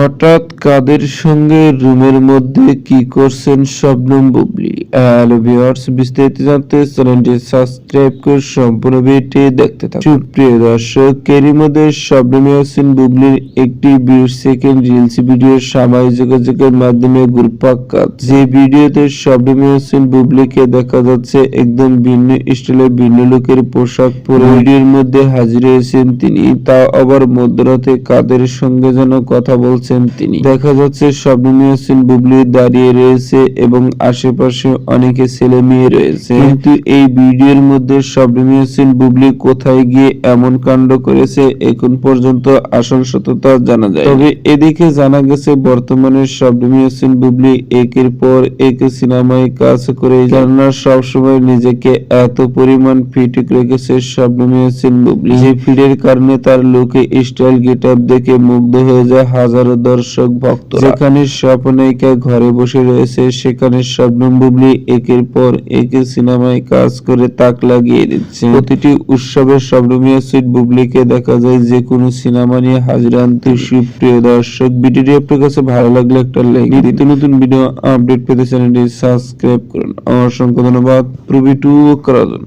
হঠাৎ কাদের সঙ্গে রুমের মধ্যে কি করছেন শবনম বুবলি? হ্যালো ভিউয়ার্স, বিস্তারিত জানতে চ্যানেলটি সাবস্ক্রাইব করে সম্পূর্ণ ভিডিওটি দেখতে থাকুন। সুপ্রিয় দর্শক, এরই মধ্যে শবনম ইয়াসিন বুবলির একটি বিশ সেকেন্ড রিলস ভিডিও সামাজিক যোগাযোগের মাধ্যমে ঘুরপাক যে ভিডিওতে শবনম ইয়াসিন বুবলিকে দেখা যাচ্ছে একদম ভিন্ন স্টাইলে ভিন্ন লোকের পোশাক পরে। ভিডিওর মধ্যে হাজির হয়েছেন তিনি, তা আবার মধ্যরাতে কাদের সঙ্গে যেন কথা বলছেন তিনি। দেখা যাচ্ছে শবনম ইয়াসিন বুবলি দাঁড়িয়ে রয়েছে এবং আশেপাশে অনেকে ছেলে মেয়ে রয়েছে। কিন্তু এই ভিডিওর মধ্যে শবনম বুবলি কোথায় গিয়ে এমন কাণ্ড করেছে, এখন পর্যন্ত আসল সত্যতা জানা যায় তবে এদিকে জানা গেছে, বর্তমানে বুবলি একের পর এক সিনেমায় কাজ করে সবসময় নিজেকে এত পরিমাণ ফিট রেখেছে শবনম বুবলি। যে ফিটের কারণে তার লুকে স্টাইল গেট দেখে মুগ্ধ হয়ে যায় হাজারো দর্শক ভক্ত যেখানে স্বপ্নায়িকা ঘরে বসে রয়েছে, সেখানে শবনম বুবলি একের পর এক সিনেমায় কাজ করে তাক লাগিয়ে দিচ্ছে। প্রতিটি উৎসবের সবরমিয়া সুইট বুবলিকে দেখা যায় যে কোনো সিনেমা নিয়ে হাজির আনতে সুপ্রিয় দর্শক। ভিডিওটি আপনার কাছে ভালো লাগলে একটা লাইক নিত্য নতুন ভিডিও আপডেট পেতে চ্যানেলটি সাবস্ক্রাইব করুন। অসংখ্য ধন্যবাদ। প্রভৃতু করার জন্য